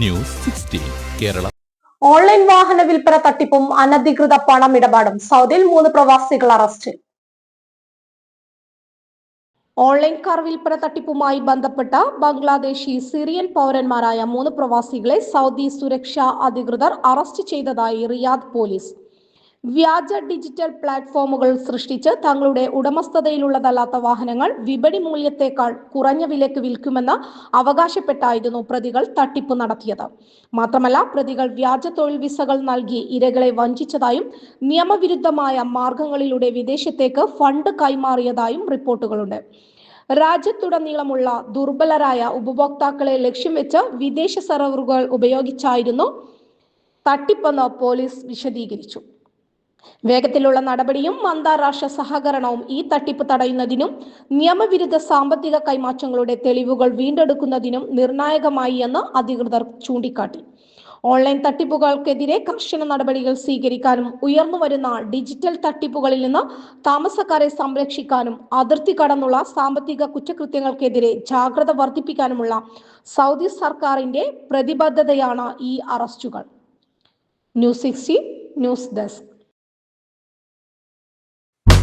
News sixteen Kerala. Online വാഹന വിൽപ്പന തട്ടിപ്പും അനധികൃത പണമിടപാടും സൗദിയിൽ മൂന്ന് പ്രവാസികൾ അറസ്റ്റ്. ഓൺലൈൻ കാർ വിൽപ്പന തട്ടിപ്പുമായി ബന്ധപ്പെട്ട ബംഗ്ലാദേശി സിറിയൻ പൗരന്മാരായ മൂന്ന് പ്രവാസികളെ സൗദി സുരക്ഷാ അധികൃതർ അറസ്റ്റ് ചെയ്തതായി റിയാദ് പോലീസ്. വ്യാജ ഡിജിറ്റൽ പ്ലാറ്റ്ഫോമുകൾ സൃഷ്ടിച്ച് തങ്ങളുടെ ഉടമസ്ഥതയിലുള്ളതല്ലാത്ത വാഹനങ്ങൾ വിപണി മൂല്യത്തേക്കാൾ കുറഞ്ഞ വിലയ്ക്ക് വിൽക്കുമെന്ന് അവകാശപ്പെട്ടായിരുന്നു പ്രതികൾ തട്ടിപ്പ് നടത്തിയത്. മാത്രമല്ല പ്രതികൾ വ്യാജ തൊഴിൽ വിസകൾ നൽകി ഇരകളെ വഞ്ചിച്ചതായും നിയമവിരുദ്ധമായ മാർഗങ്ങളിലൂടെ വിദേശത്തേക്ക് ഫണ്ട് കൈമാറിയതായും റിപ്പോർട്ടുകളുണ്ട്. രാജ്യത്തുടനീളമുള്ള ദുർബലരായ ഉപഭോക്താക്കളെ ലക്ഷ്യം വെച്ച് വിദേശ സെർവറുകൾ ഉപയോഗിച്ചായിരുന്നു തട്ടിപ്പെന്ന് പോലീസ് വിശദീകരിച്ചു. വേഗത്തിലുള്ള നടപടിയും അന്താരാഷ്ട്ര സഹകരണവും ഈ തട്ടിപ്പ് തടയുന്നതിനും നിയമവിരുദ്ധ സാമ്പത്തിക കൈമാറ്റങ്ങളുടെ തെളിവുകൾ വീണ്ടെടുക്കുന്നതിനും നിർണായകമായി എന്ന് അധികൃതർ ചൂണ്ടിക്കാട്ടി. ഓൺലൈൻ തട്ടിപ്പുകൾക്കെതിരെ കർശന നടപടികൾ സ്വീകരിക്കാനും ഉയർന്നുവരുന്ന ഡിജിറ്റൽ തട്ടിപ്പുകളിൽ നിന്ന് താമസക്കാരെ സംരക്ഷിക്കാനും അതിർത്തി കടന്നുള്ള സാമ്പത്തിക കുറ്റകൃത്യങ്ങൾക്കെതിരെ ജാഗ്രത വർദ്ധിപ്പിക്കാനുമുള്ള സൗദി സർക്കാരിന്റെ പ്രതിബദ്ധതയാണ് ഈ അറസ്റ്റുകൾ. News sixty news desk.